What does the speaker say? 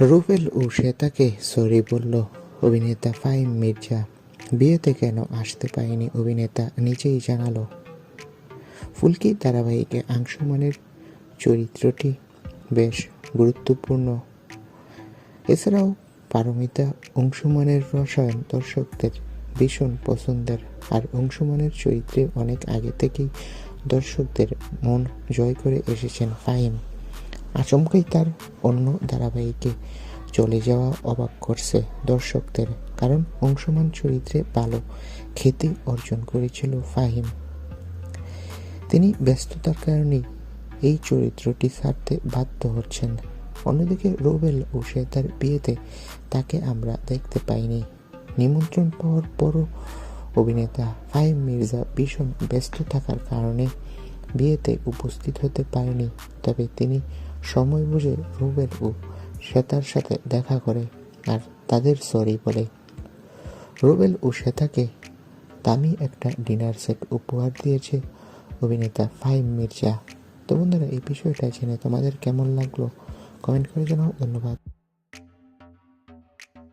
রুবেল ও শ্বেতাকে sorry বলল, অভিনেতা ফাইম মির্জা, বিয়েতে কেন আসতে পারেনি? অভিনেতা নিজেই জানালো। ফুলকি ধারাবাহিকে আংশুমানের চরিত্রটি বেশ গুরুত্বপূর্ণ। এছাড়াও পারমিতা অংশুমানের রসায়ন দর্শকদের ভীষণ পছন্দের, আর অংশুমানের চরিত্রে অনেক আগে থেকেই দর্শকদের মন জয় করে এসেছেন ফাহিম আচমকাই তার অন্য ধারাবাহিকে চলে যাওয়া অবাক করছে দর্শকদের, কারণ অংশমান চরিত্রে ভালো খ্যাতি অর্জন করেছিল ফাহিম। তিনি ব্যস্ততার কারণে এই চরিত্রটি ছাড়তে বাধ্য হচ্ছেন। অন্যদিকে রোবেল ও শ্বেতার বিয়েতে তাকে আমরা দেখতে পাইনি। নিমন্ত্রণ পাওয়ার পরও অভিনেতা ফাহিম মির্জা ভীষণ ব্যস্ত থাকার কারণে বিয়েতে উপস্থিত হতে পারেনি, তবে তিনি সময় বুঝে রুবেল ও শ্বেতার সাথে দেখা করে আর তাদের সরি বলে। রুবেল ও শ্বেতাকে দামি একটা ডিনার সেট উপহার দিয়েছে অভিনেতা ফাইম মির্জা। তো বন্ধুরা, এই বিষয়টা জেনে তোমাদের কেমন লাগল? কমেন্ট করে জানাও, ধন্যবাদ।